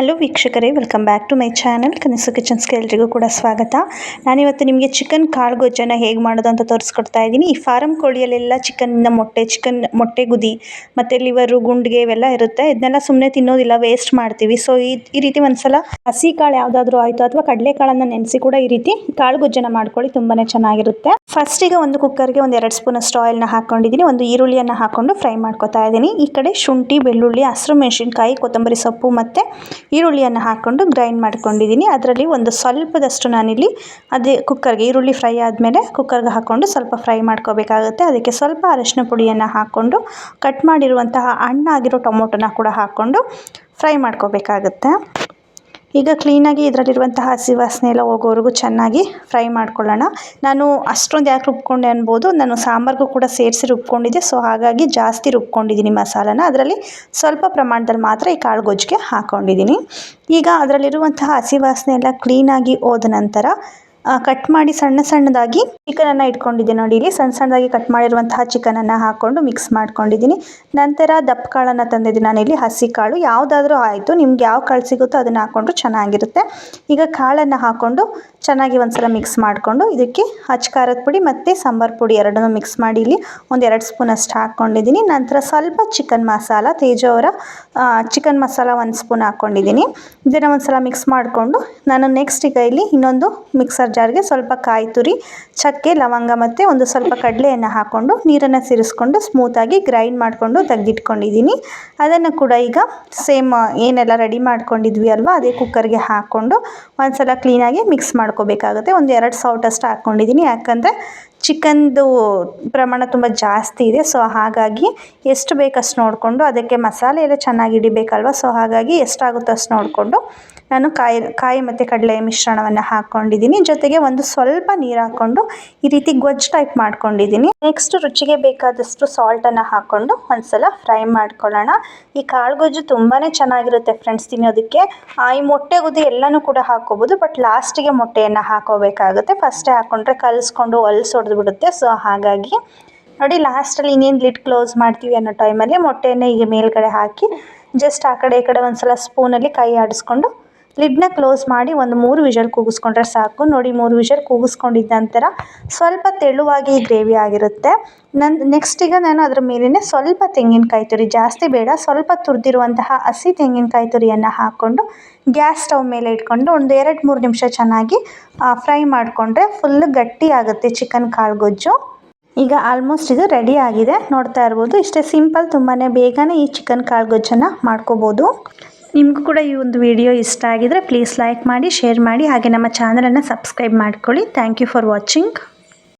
Hello ವೀಕ್ಷಕರೇ welcome back to my channel Kanasu ಕಿಚನ್ಸ್ಗೆ ಎಲ್ರಿಗೂ ಕೂಡ ಸ್ವಾಗತ. ನಾನಿವತ್ತು ನಿಮಗೆ ಚಿಕನ್ ಕಾಳು ಗೊಜ್ಜನ್ನು ಹೇಗೆ ಮಾಡೋದು ಅಂತ ತೋರಿಸ್ಕೊಡ್ತಾ ಇದ್ದೀನಿ. ಈ ಫಾರಂ ಕೋಳಿಯಲ್ಲೆಲ್ಲ ಚಿಕನ್ನಿಂದ ಮೊಟ್ಟೆ ಚಿಕನ್ ಮೊಟ್ಟೆ ಗುದಿ, ಮತ್ತು ಲಿವರು ಗುಂಡಿಗೆ ಇವೆಲ್ಲ ಇರುತ್ತೆ. ಇದನ್ನೆಲ್ಲ ಸುಮ್ಮನೆ ತಿನ್ನೋದಿಲ್ಲ ವೇಸ್ಟ್ ಮಾಡ್ತೀವಿ. ಸೊ ಈ ಈ ರೀತಿ ಒಂದ್ಸಲ ಹಸಿ ಕಾಳು ಯಾವುದಾದ್ರೂ ಆಯಿತು ಅಥವಾ ಕಡಲೆಕಾಳನ್ನು ನೆನೆಸಿ ಕೂಡ ಈ ರೀತಿ ಕಾಳು ಗೊಜ್ಜನ್ನು ಮಾಡ್ಕೊಳ್ಳಿ ತುಂಬಾ ಚೆನ್ನಾಗಿರುತ್ತೆ. ಫಸ್ಟಿಗೆ ಒಂದು ಕುಕ್ಕರ್ಗೆ ಒಂದು ಎರಡು ಸ್ಪೂನ್ ಅಷ್ಟು ಆಯಿಲ್ನ ಹಾಕೊಂಡಿದ್ದೀನಿ ಒಂದು ಈರುಳ್ಳಿಯನ್ನು ಹಾಕೊಂಡು ಫ್ರೈ ಮಾಡ್ಕೊತಾ ಇದ್ದೀನಿ. ಈ ಕಡೆ ಶುಂಠಿ, ಬೆಳ್ಳುಳ್ಳಿ, ಹಸಿರು ಮೆಣಸಿನ್ಕಾಯಿ, ಕೊತ್ತಂಬರಿ ಸೊಪ್ಪು ಮತ್ತು ಈರುಳ್ಳಿಯನ್ನು ಹಾಕ್ಕೊಂಡು ಗ್ರೈಂಡ್ ಮಾಡ್ಕೊಂಡಿದ್ದೀನಿ. ಅದರಲ್ಲಿ ಒಂದು ಸ್ವಲ್ಪದಷ್ಟು ನಾನಿಲ್ಲಿ ಅದೇ ಕುಕ್ಕರ್ಗೆ ಈರುಳ್ಳಿ ಫ್ರೈ ಆದಮೇಲೆ ಕುಕ್ಕರ್ಗೆ ಹಾಕ್ಕೊಂಡು ಸ್ವಲ್ಪ ಫ್ರೈ ಮಾಡ್ಕೋಬೇಕಾಗುತ್ತೆ. ಅದಕ್ಕೆ ಸ್ವಲ್ಪ ಅರಶಿನ ಪುಡಿಯನ್ನು ಹಾಕ್ಕೊಂಡು ಕಟ್ ಮಾಡಿರುವಂತಹ ಹಣ್ಣಾಗಿರೋ ಟೊಮೊಟೊನ ಕೂಡ ಹಾಕ್ಕೊಂಡು ಫ್ರೈ ಮಾಡ್ಕೋಬೇಕಾಗುತ್ತೆ. ಈಗ ಕ್ಲೀನಾಗಿ ಇದರಲ್ಲಿರುವಂತಹ ಹಸಿ ವಾಸನೆ ಎಲ್ಲ ಹೋಗೋವರೆಗೂ ಚೆನ್ನಾಗಿ ಫ್ರೈ ಮಾಡ್ಕೊಳ್ಳೋಣ. ನಾನು ಅಷ್ಟೊಂದು ಯಾಕೆ ರುಬ್ಕೊಂಡೆ ಅನ್ಬೋದು, ನಾನು ಸಾಂಬಾರ್ಗೂ ಕೂಡ ಸೇರಿಸಿ ರುಬ್ಕೊಂಡಿದ್ದೆ ಸೊ ಹಾಗಾಗಿ ಜಾಸ್ತಿ ರುಬ್ಕೊಂಡಿದ್ದೀನಿ ಮಸಾಲನ. ಅದರಲ್ಲಿ ಸ್ವಲ್ಪ ಪ್ರಮಾಣದಲ್ಲಿ ಮಾತ್ರ ಈ ಕಾಳು ಗೊಜ್ಜಿಗೆ ಹಾಕ್ಕೊಂಡಿದ್ದೀನಿ ಈಗ ಅದರಲ್ಲಿರುವಂತಹ ಹಸಿ ವಾಸನೆ ಎಲ್ಲ ಕ್ಲೀನಾಗಿ ಹೋದ ನಂತರ ಕಟ್ ಮಾಡಿ ಸಣ್ಣ ಸಣ್ಣದಾಗಿ ಚಿಕನನ್ನು ಇಟ್ಕೊಂಡಿದ್ದೆ ನೋಡಿ ಇಲ್ಲಿ. ಸಣ್ಣ ಸಣ್ಣದಾಗಿ ಕಟ್ ಮಾಡಿರುವಂತಹ ಚಿಕನನ್ನು ಹಾಕ್ಕೊಂಡು ಮಿಕ್ಸ್ ಮಾಡ್ಕೊಂಡಿದ್ದೀನಿ. ನಂತರ ದಪ್ಪ ಕಾಳನ್ನು ತಂದಿದ್ದೀನಿ ನಾನಿಲ್ಲಿ ಹಸಿ ಕಾಳು ಯಾವುದಾದ್ರೂ ಆಯಿತು. ನಿಮ್ಗೆ ಯಾವ ಕಾಳು ಸಿಗುತ್ತೋ ಅದನ್ನು ಹಾಕ್ಕೊಂಡ್ರು ಚೆನ್ನಾಗಿರುತ್ತೆ. ಈಗ ಕಾಳನ್ನು ಹಾಕ್ಕೊಂಡು ಚೆನ್ನಾಗಿ ಒಂದ್ಸಲ ಮಿಕ್ಸ್ ಮಾಡಿಕೊಂಡು ಇದಕ್ಕೆ ಹಚ್ ಖಾರದ ಪುಡಿ ಮತ್ತು ಸಾಂಬಾರ್ ಪುಡಿ ಎರಡನ್ನೂ ಮಿಕ್ಸ್ ಮಾಡಿ ಇಲ್ಲಿ ಒಂದು ಎರಡು ಸ್ಪೂನ್ ಅಷ್ಟು ಹಾಕ್ಕೊಂಡಿದ್ದೀನಿ ನಂತರ ಸ್ವಲ್ಪ ಚಿಕನ್ ಮಸಾಲ ತೇಜ ಅವರ ಚಿಕನ್ ಮಸಾಲ ಒಂದು ಸ್ಪೂನ್ ಹಾಕ್ಕೊಂಡಿದ್ದೀನಿ ಇದನ್ನು ಒಂದ್ಸಲ ಮಿಕ್ಸ್ ಮಾಡಿಕೊಂಡು ನಾನು ನೆಕ್ಸ್ಟ್ ಈಗ ಇಲ್ಲಿ ಇನ್ನೊಂದು ಮಿಕ್ಸರ್ ಜಾರ್ಗೆ ಸ್ವಲ್ಪ ಕಾಯಿ ತುರಿ, ಚಕ್ಕೆ, ಲವಂಗ ಮತ್ತು ಒಂದು ಸ್ವಲ್ಪ ಕಡಲೆಯನ್ನು ಹಾಕ್ಕೊಂಡು ನೀರನ್ನು ಸೇರಿಸ್ಕೊಂಡು ಸ್ಮೂತಾಗಿ ಗ್ರೈಂಡ್ ಮಾಡಿಕೊಂಡು ತೆಗೆದಿಟ್ಕೊಂಡಿದ್ದೀನಿ. ಅದನ್ನು ಕೂಡ ಈಗ ಸೇಮ್ ಏನೆಲ್ಲ ರೆಡಿ ಮಾಡ್ಕೊಂಡಿದ್ವಿ ಅಲ್ವಾ, ಅದೇ ಕುಕ್ಕರ್ಗೆ ಹಾಕ್ಕೊಂಡು ಒಂದ್ಸಲ ಕ್ಲೀನಾಗಿ ಮಿಕ್ಸ್ ಮಾಡ್ಕೋಬೇಕಾಗುತ್ತೆ. ಒಂದು ಎರಡು ಸೌಟಷ್ಟು ಹಾಕ್ಕೊಂಡಿದ್ದೀನಿ ಯಾಕಂದರೆ ಚಿಕನ್ದು ಪ್ರಮಾಣ ತುಂಬ ಜಾಸ್ತಿ ಇದೆ. ಸೊ ಹಾಗಾಗಿ ಎಷ್ಟು ಬೇಕಷ್ಟು ನೋಡಿಕೊಂಡು ಅದಕ್ಕೆ ಮಸಾಲೆ ಎಲ್ಲ ಚೆನ್ನಾಗಿ ಹಿಡಿಬೇಕಲ್ವ? ಸೊ ಹಾಗಾಗಿ ಎಷ್ಟಾಗುತ್ತೋ ಅಷ್ಟು ನೋಡಿಕೊಂಡು ನಾನು ಕಾಯಿ ಕಾಯಿ ಮತ್ತು ಕಡಲೆ ಮಿಶ್ರಣವನ್ನು ಹಾಕ್ಕೊಂಡಿದ್ದೀನಿ ಜೊತೆಗೆ ಒಂದು ಸ್ವಲ್ಪ ನೀರು ಹಾಕ್ಕೊಂಡು ಈ ರೀತಿ ಗೊಜ್ಜು ಟೈಪ್ ಮಾಡ್ಕೊಂಡಿದ್ದೀನಿ. ನೆಕ್ಸ್ಟ್ ರುಚಿಗೆ ಬೇಕಾದಷ್ಟು ಸಾಲ್ಟನ್ನು ಹಾಕ್ಕೊಂಡು ಒಂದ್ಸಲ ಫ್ರೈ ಮಾಡ್ಕೊಳ್ಳೋಣ. ಈ ಕಾಳು ಗೊಜ್ಜು ತುಂಬಾ ಚೆನ್ನಾಗಿರುತ್ತೆ ಫ್ರೆಂಡ್ಸ್ ತಿನ್ನೋದಕ್ಕೆ. ಈ ಮೊಟ್ಟೆ ಗುದ್ದಿ ಎಲ್ಲನೂ ಕೂಡ ಹಾಕ್ಕೋಬೋದು ಬಟ್ ಲಾಸ್ಟಿಗೆ ಮೊಟ್ಟೆಯನ್ನು ಹಾಕೋಬೇಕಾಗುತ್ತೆ ಫಸ್ಟೇ ಹಾಕ್ಕೊಂಡ್ರೆ ಕಲಿಸ್ಕೊಂಡು ಹೊಲ್ಸ್ ಬಿಡುತ್ತೆ. ಸೊ ಹಾಗಾಗಿ ನೋಡಿ ಲಾಸ್ಟಲ್ಲಿ ಇನ್ನೇನು ಲಿಡ್ ಕ್ಲೋಸ್ ಮಾಡ್ತೀವಿ ಅನ್ನೋ ಟೈಮಲ್ಲಿ ಮೊಟ್ಟೆಯನ್ನು ಈಗ ಮೇಲ್ಗಡೆ ಹಾಕಿ ಜಸ್ಟ್ ಆ ಕಡೆ ಈ ಕಡೆ ಒಂದು ಸಲ ಸ್ಪೂನಲ್ಲಿ ಕೈ ಆಡಿಸ್ಕೊಂಡು ಲಿಡ್ನ ಕ್ಲೋಸ್ ಮಾಡಿ ಒಂದು ಮೂರು ವಿಷಲ್ ಕೂಗಿಸ್ಕೊಂಡ್ರೆ ಸಾಕು. ನೋಡಿ, ಮೂರು ವಿಷಲ್ ಕೂಗಿಸ್ಕೊಂಡಿದ್ದ ನಂತರ ಸ್ವಲ್ಪ ತೆಳುವಾಗಿ ಗ್ರೇವಿ ಆಗಿರುತ್ತೆ. ನನ್ನ ನೆಕ್ಸ್ಟ್ ಈಗ ನಾನು ಅದರ ಮೇಲೇ ಸ್ವಲ್ಪ ತೆಂಗಿನಕಾಯಿ ತುರಿ, ಜಾಸ್ತಿ ಬೇಡ, ಸ್ವಲ್ಪ ತುರಿದಿರುವಂತಹ ಹಸಿ ತೆಂಗಿನಕಾಯಿ ತುರಿಯನ್ನು ಹಾಕ್ಕೊಂಡು ಗ್ಯಾಸ್ ಸ್ಟವ್ ಮೇಲೆ ಇಟ್ಕೊಂಡು ಒಂದು ಎರಡು ಮೂರು ನಿಮಿಷ ಚೆನ್ನಾಗಿ ಫ್ರೈ ಮಾಡಿಕೊಂಡ್ರೆ ಫುಲ್ ಗಟ್ಟಿ ಆಗುತ್ತೆ ಚಿಕನ್ ಕಾಳು ಗೊಜ್ಜು. ಈಗ ಆಲ್ಮೋಸ್ಟ್ ಇದು ರೆಡಿ ಆಗಿದೆ. ನೋಡ್ತಾ ಇರ್ಬೋದು, ಇಷ್ಟೇ ಸಿಂಪಲ್ ತುಂಬಾ ಬೇಗನೆ ಈ ಚಿಕನ್ ಕಾಳು ಗೊಜ್ಜನ್ನು ಮಾಡ್ಕೋಬೋದು. ನಿಮಗೂ ಕೂಡ ಈ ಒಂದು ವಿಡಿಯೋ ಇಷ್ಟ ಆಗಿದ್ರೆ ಪ್ಲೀಸ್ ಲೈಕ್ ಮಾಡಿ ಶೇರ್ ಮಾಡಿ, ಹಾಗೆ ನಮ್ಮ ಚಾನಲನ್ನು ಸಬ್ಸ್ಕ್ರೈಬ್ ಮಾಡ್ಕೊಳ್ಳಿ. Thank you for watching